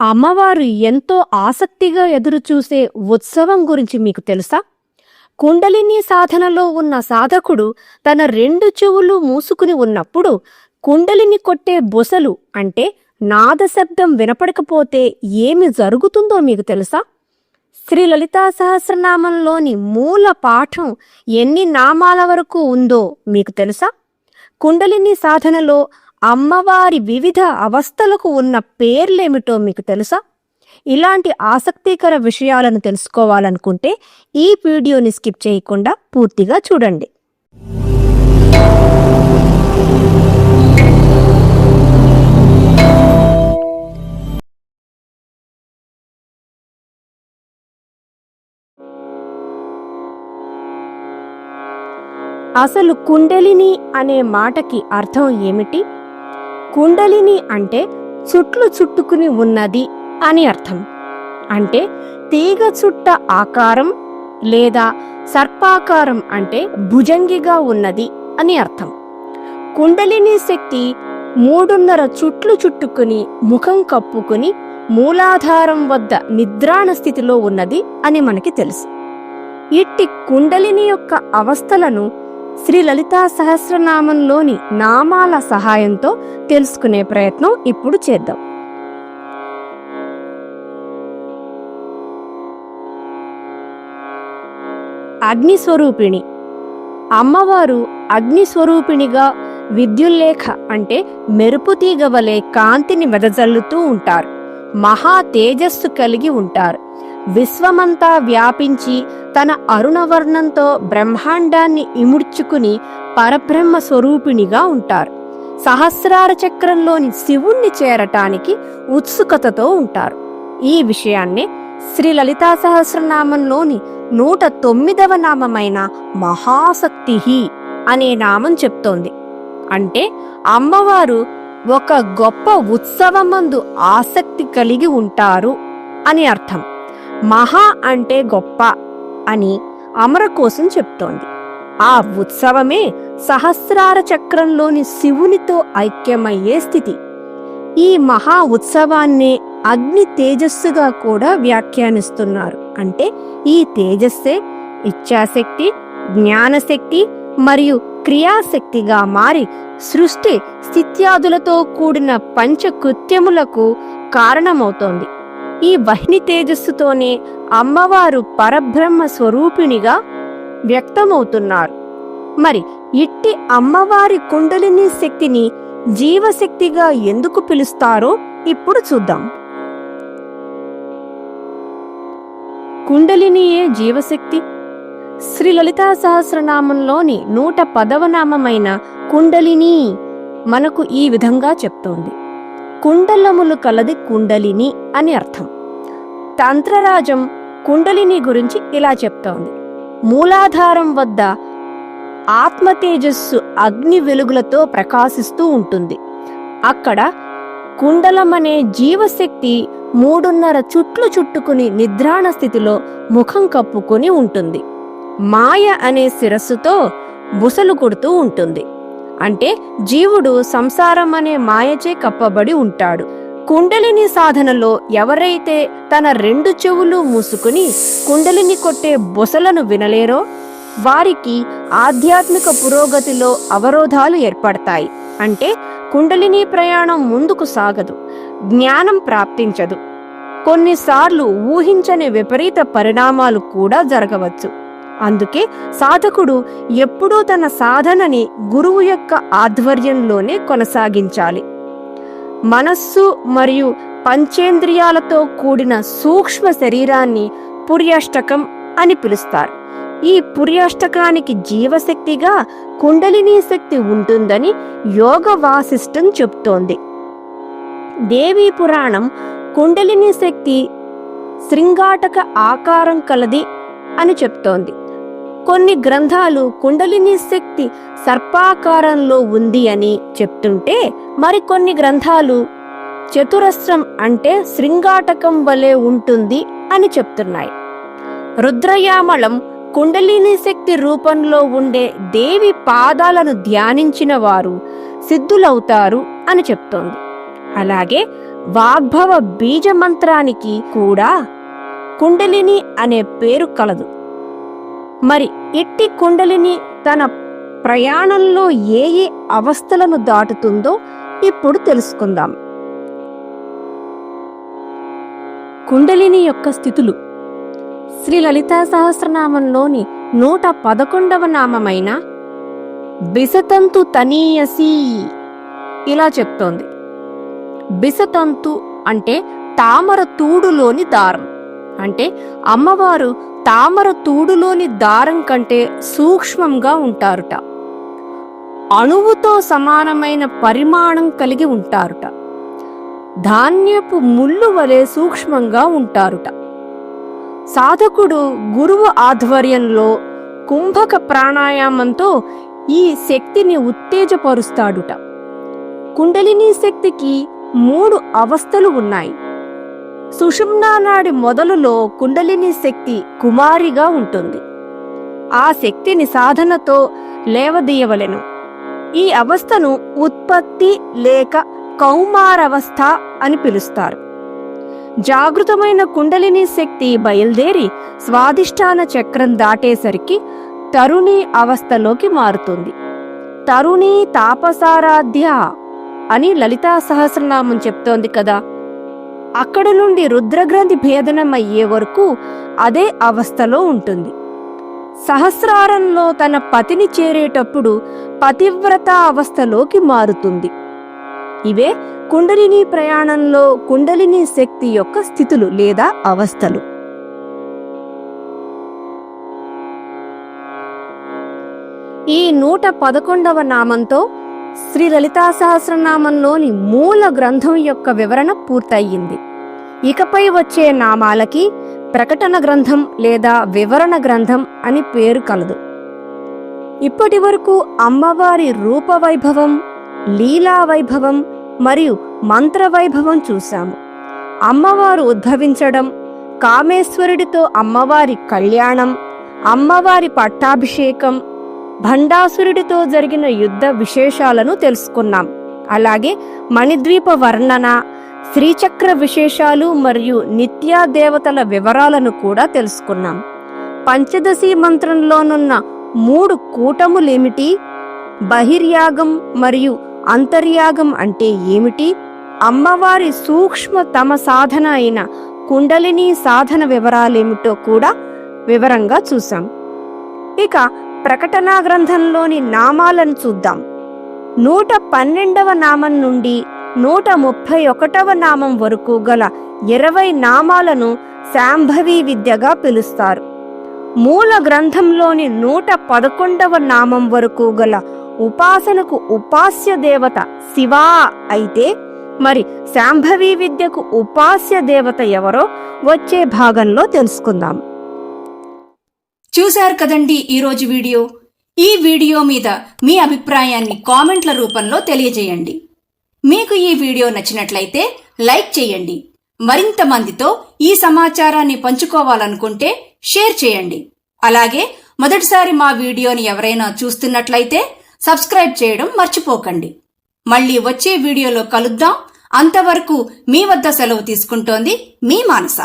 అమ్మవారు ఎంతో ఆసక్తిగా ఎదురుచూసే ఉత్సవం గురించి మీకు తెలుసా? కుండలిని సాధనలో ఉన్న సాధకుడు తన రెండు చెవులు మూసుకుని ఉన్నప్పుడు కుండలిని కొట్టే బొసలు అంటే నాదశబ్దం వినపడకపోతే ఏమి జరుగుతుందో మీకు తెలుసా? శ్రీ లలితా సహస్రనామంలోని మూల పాఠం ఎన్ని నామాల వరకు ఉందో మీకు తెలుసా? కుండలిని సాధనలో అమ్మవారి వివిధ అవస్థలకు ఉన్న పేర్లేమిటో మీకు తెలుసా? ఇలాంటి ఆసక్తికర విషయాలను తెలుసుకోవాలనుకుంటే ఈ వీడియోని స్కిప్ చేయకుండా పూర్తిగా చూడండి. అసలు కుండలిని అనే మాటకి అర్థం ఏమిటి? కుండలిని అంటే చుట్లు చుట్టుకుని ఉన్నది అని అర్థం. అంటే తీగ చుట్ట ఆకారం లేదా సర్పాకారం అంటే భుజంగిగా ఉన్నది అని అర్థం. కుండలిని శక్తి మూడున్నర చుట్లు చుట్టుకుని ముఖం కప్పుకుని మూలాధారం వద్ద నిద్రాణ స్థితిలో ఉన్నది అని మనకి తెలుసు. ఇట్టి కుండలిని యొక్క అవస్థలను శ్రీ లలితా సహస్రనామంలోని నామాల సహాయంతో తెలుసుకునే ప్రయత్నం ఇప్పుడు చేద్దాం. అగ్నిస్వరూపిణి. అమ్మవారు అగ్నిస్వరూపిణిగా విద్యుల్లేఖ అంటే మెరుపు తీగ వలె కాంతిని వెదజల్లుతూ ఉంటారు. మహా తేజస్సు కలిగి ఉంటారు. విశ్వమంతా వ్యాపించి తన అరుణవర్ణంతో బ్రహ్మాండాన్ని ఇముడ్చుకుని పరబ్రహ్మ స్వరూపిణిగా ఉంటారు. సహస్రార చక్రంలోని శివుణ్ణి చేరటానికి ఉత్సుకతతో ఉంటారు. ఈ విషయాన్నే శ్రీ లలితా సహస్రనామంలోని నూట తొమ్మిదవ నామమైన మహాశక్తి అనే నామం చెప్తోంది. అంటే అమ్మవారు ఒక గొప్ప ఉత్సవమందు ఆసక్తి కలిగి ఉంటారు అని అర్థం. మహా అంటే గొప్ప అని అమర కోసం చెప్తోంది. ఆ ఉత్సవమే సహస్రార చక్రంలోని శివునితో ఐక్యమయ్యే స్థితి. ఈ మహా ఉత్సవాన్నే అగ్ని తేజస్సుగా కూడా వ్యాఖ్యానిస్తున్నారు. అంటే ఈ తేజస్సే ఇచ్ఛాశక్తి జ్ఞానశక్తి మరియు క్రియాశక్తిగా మారి సృష్టి స్థిత్యాదులతో కూడిన పంచకృత్యములకు కారణమవుతోంది. ఈ వహ్ని తేజస్సుతోనే అమ్మవారు పరబ్రహ్మ స్వరూపిణిగా వ్యక్తమవుతున్నారు. మరి ఇట్టి అమ్మవారి కుండలిని శక్తిని జీవశక్తిగా ఎందుకు పిలుస్తారో ఇప్పుడు చూద్దాం. కుండలినియే జీవశక్తి. శ్రీ లలితా సహస్రనామంలోని నూట పదవ నామమైన కుండలిని మనకు ఈ విధంగా చెప్తోంది. కుండలములు కలది కుండలిని అని అర్థం. తంత్రరాజం కుండలిని గురించి ఇలా చెప్తోంది. మూలాధారం వద్ద ఆత్మ తేజస్సు అగ్ని వెలుగులతో ప్రకాశిస్తూ ఉంటుంది. అక్కడ కుండలమనే జీవశక్తి మూడున్నర చుట్లు చుట్టుకుని నిద్రాణ స్థితిలో ముఖం కప్పుకొని ఉంటుంది. మాయ అనే శిరస్సుతో బుసలు కొడుతూ ఉంటుంది. అంటే జీవుడు సంసారం అనే మాయచే కప్పబడి ఉంటాడు. కుండలిని సాధనలో ఎవరైతే తన రెండు చెవులు మూసుకుని కుండలిని కొట్టే బొసలను వినలేరో వారికి ఆధ్యాత్మిక పురోగతిలో అవరోధాలు ఏర్పడతాయి. అంటే కుండలిని ప్రయాణం ముందుకు సాగదు జ్ఞానం ప్రాప్తించదు. కొన్నిసార్లు ఊహించని విపరీత పరిణామాలు కూడా జరగవచ్చు. అందుకే సాధకుడు ఎప్పుడూ తన సాధనని గురువు యొక్క ఆధ్వర్యంలోనే కొనసాగించాలి. మనస్సు మరియు పంచేంద్రియాలతో కూడిన సూక్ష్మ శరీరాన్ని పుర్యాష్టకం అని పిలుస్తారు. ఈ పుర్యాష్టకానికి జీవశక్తిగా కుండలిని శక్తి ఉంటుందని యోగ వాసిష్టం చెప్తోంది. దేవీ పురాణం కుండలిని శక్తి శృంగాటక ఆకారం కలది అని చెప్తోంది. కొన్ని గ్రంథాలు కుండలిని శక్తి సర్పాకారంలో ఉంది అని చెప్తుంటే మరికొన్ని గ్రంథాలు చతురస్రం అంటే శృంగాటకం వలె ఉంటుంది అని చెప్తున్నాయి. రుద్రయామళం కుండలిని శక్తి రూపంలో ఉండే దేవి పాదాలను ధ్యానించిన వారు సిద్ధులవుతారు అని చెప్తోంది. అలాగే వాగ్భవ బీజ మంత్రానికి కూడా కుండలిని అనే పేరు కలదు. మరి ఎట్టి కుండలిని తన ప్రయాణంలో ఏ ఏ అవస్థలను దాటుతుందో ఇప్పుడు తెలుసుకుందాం. కుండలిని యొక్క స్థితులు. శ్రీ లలితా సహస్రనామంలోని నూట పదకొండవ నామమైన బిసతంతు తనీయసి ఇలా చెప్తోంది. బిసతంతు అంటే తామర తూడులోని దారం. అంటే అమ్మవారు తామర తూడులోని దారం కంటే సూక్ష్మంగా ఉంటారుట. అణువుతో సమానమైన పరిమాణం కలిగి ఉంటారుట. ధాన్యపు ముళ్ళు వలె సూక్ష్మంగా ఉంటారుట. సాధకుడు గురువు ఆధ్వర్యంలో కుంభక ప్రాణాయామంతో ఈ శక్తిని ఉత్తేజపరుస్తాడుట. కుండలిని శక్తికి మూడు అవస్థలు ఉన్నాయి. సుషుమ్నా నాడి మొదలులో కుండలిని శక్తి కుమారిగా ఉంటుంది. ఆ శక్తిని సాధనతో లేవదీయవలెను. ఈ అవస్థను ఉత్పత్తి లేక కౌమారవస్థ అని పిలుస్తారు. జాగృతమైన కుండలిని శక్తి బయలుదేరి స్వాదిష్టాన చక్రం దాటేసరికి తరుణి అవస్థలోకి మారుతుంది. తరుణి తాపసారాధ్య అని లలితా సహస్రనామం చెప్తోంది కదా! అక్కడ నుండి రుద్రగ్రంథి భేదనం అయ్యే వరకు అదే అవస్థలో ఉంటుంది. సహస్రారంలో తన పతిని చేరేటప్పుడు పతివ్రత అవస్థలోకి మారుతుంది. ఇవే కుండలిని ప్రయాణంలో కుండలిని శక్తి యొక్క స్థితులు లేదా అవస్థలు. ఈ నూట పదకొండవ నామంతో శ్రీ లలితా సహస్రనామంలోని మూల గ్రంథం యొక్క వివరణ పూర్తయింది ఇకపై వచ్చే నామాలకి ప్రకటన గ్రంథం లేదా వివరణ గ్రంథం అని పేరు కలదు. ఇప్పటి వరకు అమ్మవారి రూపవైభవం లీలా వైభవం మరియు మంత్ర వైభవం చూశాము. అమ్మవారు ఉద్భవించడం కామేశ్వరుడితో అమ్మవారి కళ్యాణం అమ్మవారి పట్టాభిషేకం భండాసురుడితో జరిగిన యుద్ధ విశేషాలను తెలుసుకున్నాం. అలాగే మణిద్వీప వర్ణన శ్రీచక్ర విశేషాలు మరియు నిత్యా దేవతల వివరాలను కూడా తెలుసుకున్నాం. పంచదశి మంత్రంలోనున్న మూడు కూటములేమిటి? బహిర్యాగం మరియు అంతర్యాగం అంటే ఏమిటి? అమ్మవారి సూక్ష్మ తమ సాధన అయిన కుండలిని సాధన వివరాలేమిటో కూడా వివరంగా చూసాం ఇక ప్రకటనా గ్రంథంలోని నామాలను చూద్దాం. నూట పన్నెండవ నామం నుండి నూట ముప్పై ఒకటవ నామం వరకు గల ఇరవై నామాలను శాంభవి విద్యగా పిలుస్తారు. మూల గ్రంథంలోని నూట పదకొండవ నామం వరకు గల ఉపాసనకు ఉపాస్య దేవత శివా అయితే మరి శాంభవి విద్యకు ఉపాస్య దేవత ఎవరో వచ్చే భాగంలో తెలుసుకుందాం. చూశారు కదండి ఈరోజు వీడియో? ఈ వీడియో మీద మీ అభిప్రాయాన్ని కామెంట్ల రూపంలో తెలియజేయండి. మీకు ఈ వీడియో నచ్చినట్లయితే లైక్ చేయండి. మరింత మందితో ఈ సమాచారాన్ని పంచుకోవాలనుకుంటే షేర్ చేయండి. అలాగే మొదటిసారి మా వీడియోని ఎవరైనా చూస్తున్నట్లయితే సబ్స్క్రైబ్ చేయడం మర్చిపోకండి. మళ్ళీ వచ్చే వీడియోలో కలుద్దాం. అంతవరకు మీ వద్ద సెలవు తీసుకుంటోంది మీ మానస.